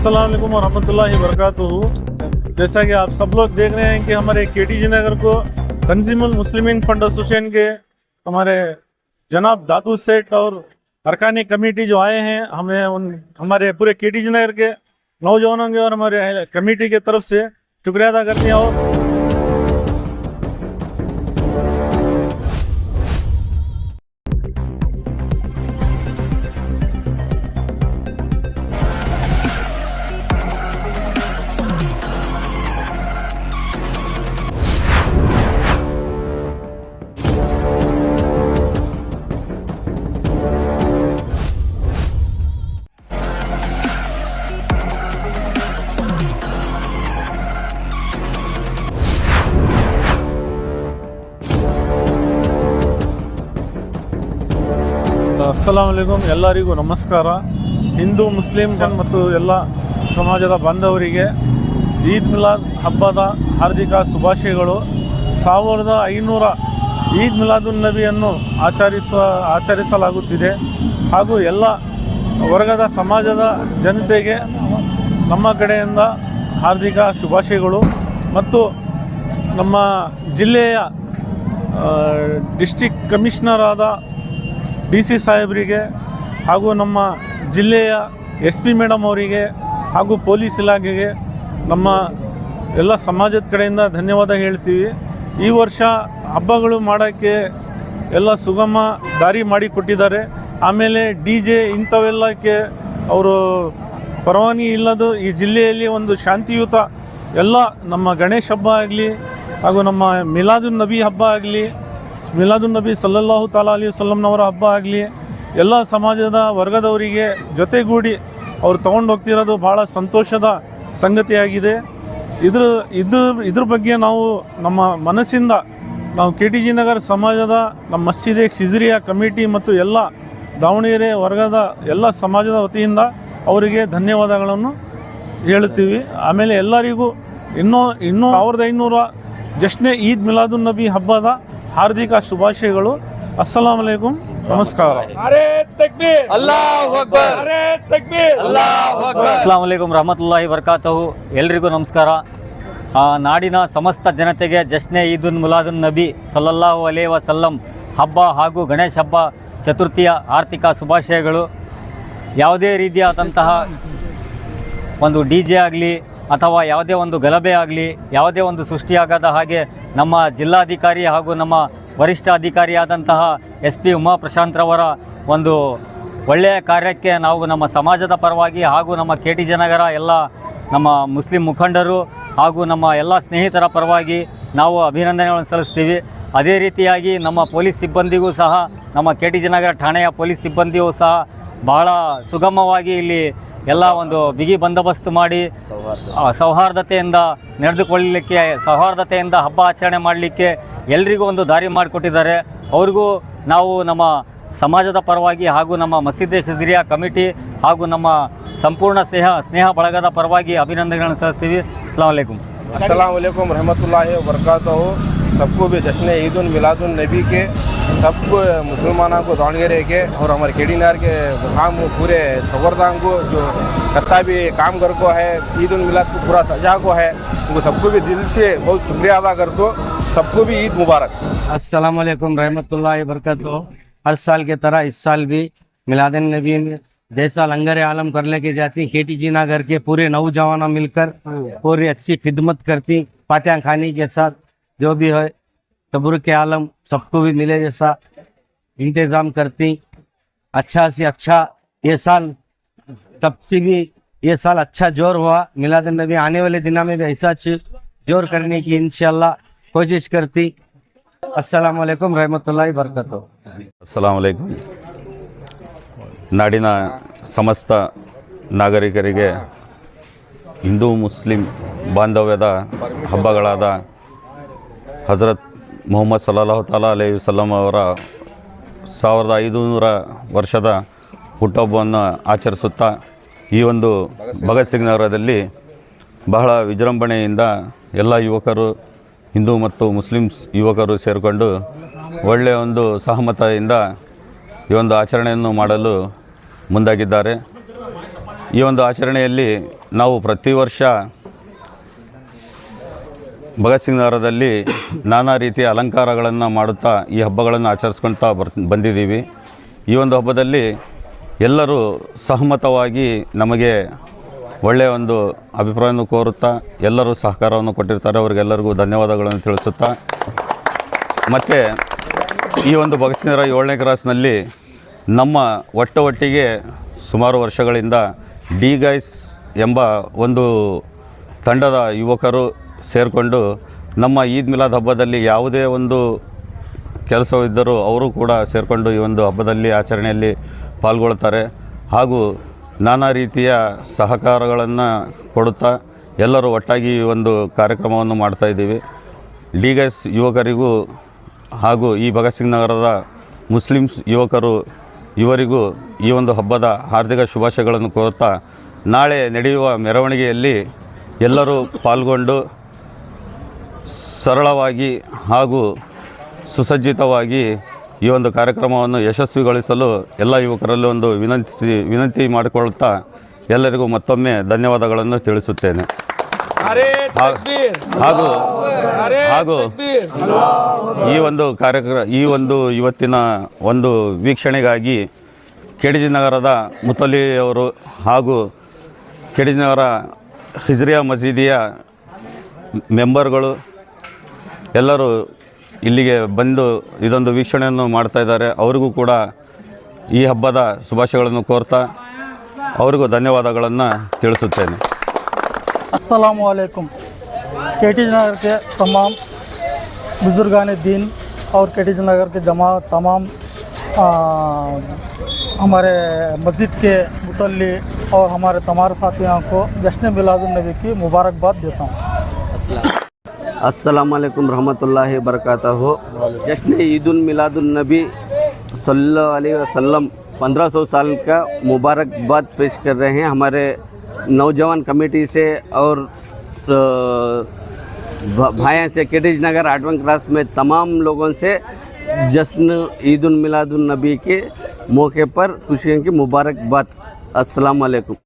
अस्सलाम वालेकुम वरहमतुल्लाहि जैसा कि आप सब लोग देख रहे हैं कि हमारे के टी जी नगर को तंजीमुल मुस्लिमीन फंड एसोसिएशन के हमारे जनाब दादू सेठ और अरकानी कमेटी जो आए हैं, हमें उन, हमारे पूरे के टी जी नगर के नौजवानों के और हमारे कमेटी के तरफ़ से शुक्रिया अदा करते हैं और ಅಸ್ಸಲಾಮಲೈಕುಮ್ ಎಲ್ಲರಿಗೂ ನಮಸ್ಕಾರ. ಹಿಂದೂ ಮುಸ್ಲಿಮ್ ಜನ್ ಮತ್ತು ಎಲ್ಲ ಸಮಾಜದ ಬಾಂಧವರಿಗೆ ಈದ್ ಮಿಲಾದ್ ಹಬ್ಬದ ಹಾರ್ದಿಕ ಶುಭಾಶಯಗಳು. ಸಾವಿರದ ಐನೂರ ಈದ್ ಮಿಲಾದುನ್ ನಬಿಯನ್ನು ಆಚರಿಸ, ಆಚರಿಸಲಾಗುತ್ತಿದೆ. ಹಾಗೂ ಎಲ್ಲ ವರ್ಗದ ಸಮಾಜದ ಜನತೆಗೆ ನಮ್ಮ ಕಡೆಯಿಂದ ಹಾರ್ದಿಕ ಶುಭಾಶಯಗಳು. ಮತ್ತು ನಮ್ಮ ಜಿಲ್ಲೆಯ ಡಿಸ್ಟಿಕ್ ಕಮಿಷನರ್ ಆದ ಡಿ ಸಿ ಸಾಹೇಬರಿಗೆ ಹಾಗೂ ನಮ್ಮ ಜಿಲ್ಲೆಯ ಎಸ್ ಪಿ ಮೇಡಮ್ ಅವರಿಗೆ ಹಾಗೂ ಪೊಲೀಸ್ ಇಲಾಖೆಗೆ ನಮ್ಮ ಎಲ್ಲ ಸಮಾಜದ ಕಡೆಯಿಂದ ಧನ್ಯವಾದ ಹೇಳ್ತೀವಿ. ಈ ವರ್ಷ ಹಬ್ಬಗಳು ಮಾಡೋಕ್ಕೆ ಎಲ್ಲ ಸುಗಮ ದಾರಿ ಮಾಡಿಕೊಟ್ಟಿದ್ದಾರೆ. ಆಮೇಲೆ ಡಿ ಜೆ ಇಂಥವೆಲ್ಲಕ್ಕೆ ಅವರು ಪರವಾನಗಿ ಇಲ್ಲದು ಈ ಜಿಲ್ಲೆಯಲ್ಲಿ ಒಂದು ಶಾಂತಿಯುತ ಎಲ್ಲ ನಮ್ಮ ಗಣೇಶ ಹಬ್ಬ ಆಗಲಿ ಹಾಗೂ ನಮ್ಮ ಮಿಲಾದುನ್ ನಬಿ ಹಬ್ಬ ಆಗಲಿ ಮಿಲಾದುನ್ ನಬಿ ಸಲ್ಲಲ್ಲಾಹು ತಾಲಾ ಅಲಿ ವಸಲ್ಲಂನವರ ಹಬ್ಬ ಆಗಲಿ, ಎಲ್ಲ ಸಮಾಜದ ವರ್ಗದವರಿಗೆ ಜೊತೆಗೂಡಿ ಅವ್ರು ತೊಗೊಂಡು ಹೋಗ್ತಿರೋದು ಭಾಳ ಸಂತೋಷದ ಸಂಗತಿಯಾಗಿದೆ. ಇದ್ರ ಇದ್ರ ಇದ್ರ ಬಗ್ಗೆ ನಾವು ನಮ್ಮ ಮನಸ್ಸಿಂದ ನಾವು ಕೆ ಟಿ ಜಿ ನಗರ ಸಮಾಜದ ನಮ್ಮ ಮಸ್ಜಿದೆ ಖಿಜ್ರಿಯ ಕಮಿಟಿ ಮತ್ತು ಎಲ್ಲ ದಾವಣಗೆರೆ ವರ್ಗದ ಎಲ್ಲ ಸಮಾಜದ ವತಿಯಿಂದ ಅವರಿಗೆ ಧನ್ಯವಾದಗಳನ್ನು ಹೇಳುತ್ತೀವಿ. ಆಮೇಲೆ ಎಲ್ಲರಿಗೂ ಇನ್ನೂ ಇನ್ನೂ ಸಾವಿರದ ಐನೂರ ಜಶ್ನೆ ಈದ್ ಮಿಲಾದುನ್ ನಬಿ ಹಬ್ಬದ ಹಾರ್ದಿಕ ಶುಭಾಶಯಗಳು. ಅಸ್ಸಲಾಂ ಅಲೈಕುಂ ನಮಸ್ಕಾರ. ಅಸ್ಲಾಂ ವಲೈಕುಮ್ ರಹಮತುಲ್ಲಾಹಿ ವರ್ಕಾತಹು ಎಲ್ರಿಗೂ ನಮಸ್ಕಾರ. ಆ, ನಾಡಿನ ಸಮಸ್ತ ಜನತೆಗೆ ಜಶ್ನೆ ಈದುನ್ ಮುಲಾದುನ್ ನಬಿ ಸಲ್ಲಲ್ಲಾಹು ಅಲೇ ವಸಲ್ಲಂ ಹಬ್ಬ ಹಾಗೂ ಗಣೇಶ ಹಬ್ಬ ಚತುರ್ಥಿಯ ಆರ್ಥಿಕ ಶುಭಾಶಯಗಳು. ಯಾವುದೇ ರೀತಿಯಾದಂತಹ ಒಂದು ಡಿ ಜೆ ಆಗಲಿ ಅಥವಾ ಯಾವುದೇ ಒಂದು ಗಲಭೆ ಆಗಲಿ, ಯಾವುದೇ ಒಂದು ಸೃಷ್ಟಿಯಾಗದ ಹಾಗೆ ನಮ್ಮ ಜಿಲ್ಲಾಧಿಕಾರಿ ಹಾಗೂ ನಮ್ಮ ವರಿಷ್ಠ ಅಧಿಕಾರಿಯಾದಂತಹ ಎಸ್ ಪಿ ಉಮಾ ಪ್ರಶಾಂತ್ರವರ ಒಂದು ಒಳ್ಳೆಯ ಕಾರ್ಯಕ್ಕೆ ನಾವು ನಮ್ಮ ಸಮಾಜದ ಪರವಾಗಿ ಹಾಗೂ ನಮ್ಮ ಕೆ ಟಿ ಜನಗರ, ಎಲ್ಲ ನಮ್ಮ ಮುಸ್ಲಿಂ ಮುಖಂಡರು ಹಾಗೂ ನಮ್ಮ ಎಲ್ಲ ಸ್ನೇಹಿತರ ಪರವಾಗಿ ನಾವು ಅಭಿನಂದನೆಗಳನ್ನು ಸಲ್ಲಿಸ್ತೀವಿ. ಅದೇ ರೀತಿಯಾಗಿ ನಮ್ಮ ಪೊಲೀಸ್ ಸಿಬ್ಬಂದಿಗೂ ಸಹ, ನಮ್ಮ ಕೆ ಟಿ ಜನಗರ ಠಾಣೆಯ ಪೊಲೀಸ್ ಸಿಬ್ಬಂದಿಯೂ ಸಹ ಬಹಳ ಸುಗಮವಾಗಿ ಇಲ್ಲಿ ಎಲ್ಲ ಒಂದು ಬಿಗಿ ಬಂದೋಬಸ್ತ್ ಮಾಡಿ ಆ, ಸೌಹಾರ್ದತೆಯಿಂದ ನಡೆದುಕೊಳ್ಳಲಿಕ್ಕೆ ಸೌಹಾರ್ದತೆಯಿಂದ ಹಬ್ಬ ಆಚರಣೆ ಮಾಡಲಿಕ್ಕೆ ಎಲ್ರಿಗೂ ಒಂದು ದಾರಿ ಮಾಡಿಕೊಟ್ಟಿದ್ದಾರೆ ಅವ್ರಿಗೂ ನಾವು ನಮ್ಮ ಸಮಾಜದ ಪರವಾಗಿ ಹಾಗೂ ನಮ್ಮ ಮಸೀದೆ ಶಿಜ್ರಿಯ ಕಮಿಟಿ ಹಾಗೂ ನಮ್ಮ ಸಂಪೂರ್ಣ ಸ್ನೇಹ ಸ್ನೇಹ ಬಳಗದ ಪರವಾಗಿ ಅಭಿನಂದನೆಗಳನ್ನು ಸಲ್ಲಿಸ್ತೀವಿ ಅಸ್ಲಾಂ ವಲೈಕುಮ್ अस्सलाम वालेकुम रहमतुल्लाहि व बरकातहू सबको भी जश्न ईद उन मिलादुन नबी के सबको मुसलमानों को दावणगेरे के और हमारे केडी नगर के काम पूरे सवरदान को जो करता भी काम कर को है ईद उन मिलाद को पूरा सजा को है उनको सबको भी दिल से बहुत शुक्रिया अदा करते हो सबको भी ईद मुबारक अस्सलाम वालेकुम रहमतुल्लाहि वबरकातुहू हर साल के तरह इस साल भी मिलादन नबी में जैसा लंगर आलम कर लेके जाती के टी जी नगर के पूरे नौजवान मिलकर पूरी अच्छी खिदमत करती फातिहा खानी के साथ जो भी है तबुर के आलम सबको भी मिले जैसा इंतज़ाम करती अच्छा से अच्छा ये साल सबकी भी ये साल अच्छा जोर हुआ मिलादन नबी आने वाले दिनों में भी ऐसा च- जोर करने की इंशाल्लाह कोशिश करती अस्सलाम वालेकुम रहमतुल्लाहि वबरकातुहू ಅಸ್ಸಲಾಂ ವಲೈಕುಂ ನಾಡಿನ ಸಮಸ್ತ ನಾಗರಿಕರಿಗೆ ಹಿಂದೂ ಮುಸ್ಲಿಂ ಬಾಂಧವ್ಯದ ಹಬ್ಬಗಳಾದ ಹಜರತ್ ಮೊಹಮ್ಮದ್ ಸಲ್ಲಾಹು ತಾಲ ಅಲೈ ವಸಲ್ಲಂ ಅವರ ಸಾವಿರದ ಐದುನೂರ ವರ್ಷದ ಹುಟ್ಟಹಬ್ಬವನ್ನು ಆಚರಿಸುತ್ತಾ ಈ ಒಂದು ಭಗತ್ ಸಿಂಗ್ ನಗರದಲ್ಲಿ ಬಹಳ ವಿಜೃಂಭಣೆಯಿಂದ ಎಲ್ಲ ಯುವಕರು, ಹಿಂದೂ ಮತ್ತು ಮುಸ್ಲಿಮ್ಸ್ ಯುವಕರು ಸೇರಿಕೊಂಡು ಒಳ್ಳೆಯ ಒಂದು ಸಹಮತದಿಂದ ಈ ಒಂದು ಆಚರಣೆಯನ್ನು ಮಾಡಲು ಮುಂದಾಗಿದ್ದಾರೆ. ಈ ಒಂದು ಆಚರಣೆಯಲ್ಲಿ ನಾವು ಪ್ರತಿ ವರ್ಷ ಭಗತ್ ಸಿಂಗ್ ನಗರದಲ್ಲಿ ನಾನಾ ರೀತಿಯ ಅಲಂಕಾರಗಳನ್ನು ಮಾಡುತ್ತಾ ಈ ಹಬ್ಬಗಳನ್ನು ಆಚರಿಸ್ಕೊಳ್ತಾ ಬರ್, ಬಂದಿದ್ದೀವಿ. ಈ ಒಂದು ಹಬ್ಬದಲ್ಲಿ ಎಲ್ಲರೂ ಸಹಮತವಾಗಿ ನಮಗೆ ಒಳ್ಳೆಯ ಒಂದು ಅಭಿಪ್ರಾಯವನ್ನು ಕೋರುತ್ತಾ ಎಲ್ಲರೂ ಸಹಕಾರವನ್ನು ಕೊಟ್ಟಿರ್ತಾರೆ. ಅವರಿಗೆಲ್ಲರಿಗೂ ಧನ್ಯವಾದಗಳನ್ನು ತಿಳಿಸುತ್ತಾ. ಮತ್ತು ಈ ಒಂದು ಭಗತ್ ಸಿಂಗ್ ನಗರ ಏಳನೇ ಕ್ರಾಸ್ನಲ್ಲಿ ನಮ್ಮ ಒಟ್ಟ ಒಟ್ಟಿಗೆ ಸುಮಾರು ವರ್ಷಗಳಿಂದ ಡಿ ಗೈಸ್ ಎಂಬ ಒಂದು ತಂಡದ ಯುವಕರು ಸೇರಿಕೊಂಡು ನಮ್ಮ ಈದ್ ಮಿಲಾದ್ ಹಬ್ಬದಲ್ಲಿ ಯಾವುದೇ ಒಂದು ಕೆಲಸವಿದ್ದರೂ ಅವರು ಕೂಡ ಸೇರಿಕೊಂಡು ಈ ಒಂದು ಹಬ್ಬದಲ್ಲಿ ಆಚರಣೆಯಲ್ಲಿ ಪಾಲ್ಗೊಳ್ತಾರೆ. ಹಾಗೂ ನಾನಾ ರೀತಿಯ ಸಹಕಾರಗಳನ್ನು ಕೊಡುತ್ತಾ ಎಲ್ಲರೂ ಒಟ್ಟಾಗಿ ಈ ಒಂದು ಕಾರ್ಯಕ್ರಮವನ್ನು ಮಾಡ್ತಾಯಿದ್ದೀವಿ ಡಿ ಗೈಸ್ ಯುವಕರಿಗೂ ಹಾಗೂ ಈ ಭಗತ್ ಸಿಂಗ್ ನಗರದ ಮುಸ್ಲಿಮ್ಸ್ ಯುವಕರು ಇವರಿಗೂ ಈ ಒಂದು ಹಬ್ಬದ ಹಾರ್ದಿಕ ಶುಭಾಶಯಗಳನ್ನು ಕೋರುತ್ತಾ ನಾಳೆ ನಡೆಯುವ ಮೆರವಣಿಗೆಯಲ್ಲಿ ಎಲ್ಲರೂ ಪಾಲ್ಗೊಂಡು ಸರಳವಾಗಿ ಹಾಗೂ ಸುಸಜ್ಜಿತವಾಗಿ ಈ ಒಂದು ಕಾರ್ಯಕ್ರಮವನ್ನು ಯಶಸ್ವಿಗೊಳಿಸಲು ಎಲ್ಲ ಯುವಕರಲ್ಲಿ ಒಂದು ವಿನಂತಿಸಿ ವಿನಂತಿ ಮಾಡಿಕೊಳ್ಳುತ್ತಾ ಎಲ್ಲರಿಗೂ ಮತ್ತೊಮ್ಮೆ ಧನ್ಯವಾದಗಳನ್ನು ತಿಳಿಸುತ್ತೇನೆ. ಹಾಗೂ ಹಾಗೂ ಈ ಒಂದು ಕಾರ್ಯಕ್ರಮ ಈ ಒಂದು ಇವತ್ತಿನ ಒಂದು ವೀಕ್ಷಣೆಗಾಗಿ ಕೆಡಿಜಿ ನಗರದ ಮುತಲಿಯವರು ಹಾಗೂ ಕೆಡಿಜಿ ನಗರ ಹಿಜ್ರಿಯಾ ಮಸೀದಿಯ ಮೆಂಬರ್ಗಳು ಎಲ್ಲರೂ ಇಲ್ಲಿಗೆ ಬಂದು ಇದೊಂದು ವೀಕ್ಷಣೆಯನ್ನು ಮಾಡ್ತಾ ಇದ್ದಾರೆ ಅವರಿಗೂ ಕೂಡ ಈ ಹಬ್ಬದ ಶುಭಾಶಯಗಳನ್ನು ಕೋರ್ತಾ ಅವರಿಗೂ ಧನ್ಯವಾದಗಳನ್ನು ತಿಳಿಸುತ್ತೇನೆ असलकुम के टी नगर के तमाम बुज़ुर्गान दीन और के टी नगर के जमा तमाम आ, हमारे मस्जिद के मुतली और हमारे तमाम फातिहा को जश्न मिलादुलनबी की मुबारकबाद देता हूँ अस्सलाम वालेकुम रहमतुल्लाहि वबरकातुहू जश्न ईद उल मिलादुल नबी सल्लल्लाहु अलैहि वसल्लम 1500 साल का मुबारकबाद पेश कर रहे हैं हमारे नौजवान कमेटी से और भ- भाइयों से केटिज नगर आठवां क्लास में तमाम लोगों से जश्न ईद उल मिलादुल नबी के मौके पर खुशियों की मुबारकबाद। अस्सलाम वालेकुम